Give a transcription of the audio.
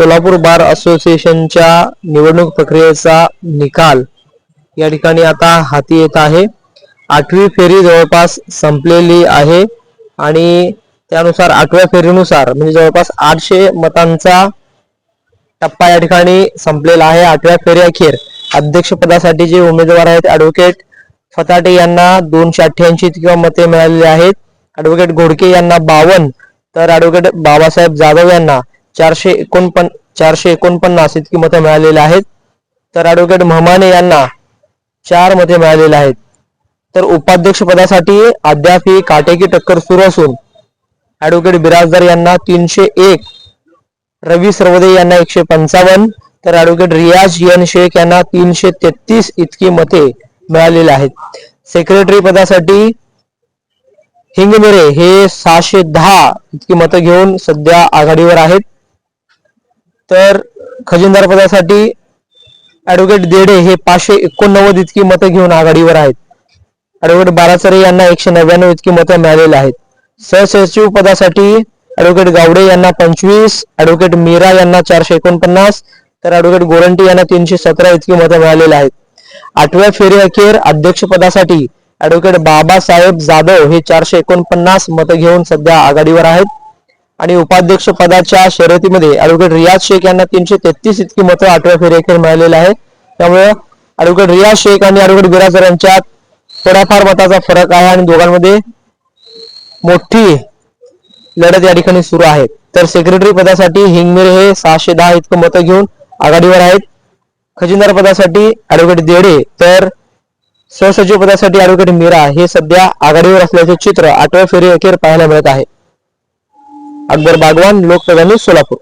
सोलापूर बार असोसिएशनच्या निवडणूक प्रक्रियेचा निकाल या ठिकाणी आता हाती येत आहे. आठवी फेरी जवळपास संपलेली आहे आणि त्यानुसार आठव्या फेरीनुसार म्हणजे जवळपास आठशे मतांचा टप्पा या ठिकाणी संपलेला आहे. आठव्या फेरी अखेर अध्यक्षपदासाठी जे उमेदवार आहेत ऍडव्होकेट फताटे यांना दोनशे अठ्ठ्याऐंशी किंवा मते मिळालेली आहेत. ऍडव्होकेट घोडके यांना बावन्न तर ऍडव्होकेट बाबासाहेब जाधव यांना चारशे एकोणपन्न चारशे एकोणपन्नास इतकी मतं मिळालेली आहेत. तर ऍडव्होकेट महमाने यांना चार मते मिळालेली आहेत. तर उपाध्यक्ष पदासाठी अद्याप ही काटेकी टक्कर सुरू असून ऍडव्होकेट बिराजदार यांना तीनशे एक रवी सर्वदे यांना एकशे पंचावन्न तर ऍडव्होकेट रियाज एन शेख यांना तीनशे तेहतीस इतकी मते मिळालेली आहेत. सेक्रेटरी पदासाठी हिंगमिरे हे सहाशे दहा इतकी मतं घेऊन सध्या आघाडीवर आहेत. तर खजिनदार पदासाठी ऍडव्होकेट देडे हे पाचशे एकोणनव्वद इतकी मतं घेऊन आघाडीवर आहेत. ऍडव्होकेट बाराचरे यांना एकशे नव्याण्णव इतकी मतं मिळालेली आहेत. सहसचिव पदासाठी ऍडव्होकेट गावडे यांना पंचवीस ऍडव्होकेट मीरा यांना चारशे एकोणपन्नास तर ऍडव्होकेट गोरंटी यांना तीनशे सतरा इतकी मतं मिळालेली आहेत. आठव्या फेरी अखेर अध्यक्ष पदासाठी ऍडव्होकेट बाबासाहेब जाधव हे चारशे एकोणपन्नास मतं घेऊन सध्या आघाडीवर आहेत. आणि उपाध्यक्ष पदाच्या शर्यतीमध्ये ऍडव्होकेट रियाज शेख यांना तीनशे तेहतीस इतकी मतं आठव्या फेरीअखेर मिळालेली आहे. त्यामुळे ऍडव्होकेट रियाज शेख आणि ऍडव्होकेट बिराजर यांच्यात थोडाफार मताचा फरक आहे आणि दोघांमध्ये मोठी लढत या ठिकाणी सुरू आहे. तर सेक्रेटरी पदासाठी हिंगमिरे हे सहाशे दहा इतकं मतं घेऊन आघाडीवर आहेत. खजिनदार पदासाठी ऍडव्होकेट देडे तर सहसचिव पदासाठी ऍडव्होकेट मीरा हे सध्या आघाडीवर असल्याचे चित्र आठव्या फेरी अखेर पाहायला मिळत आहे. अकबर बागवान लोकप्रधानी सोलापूर.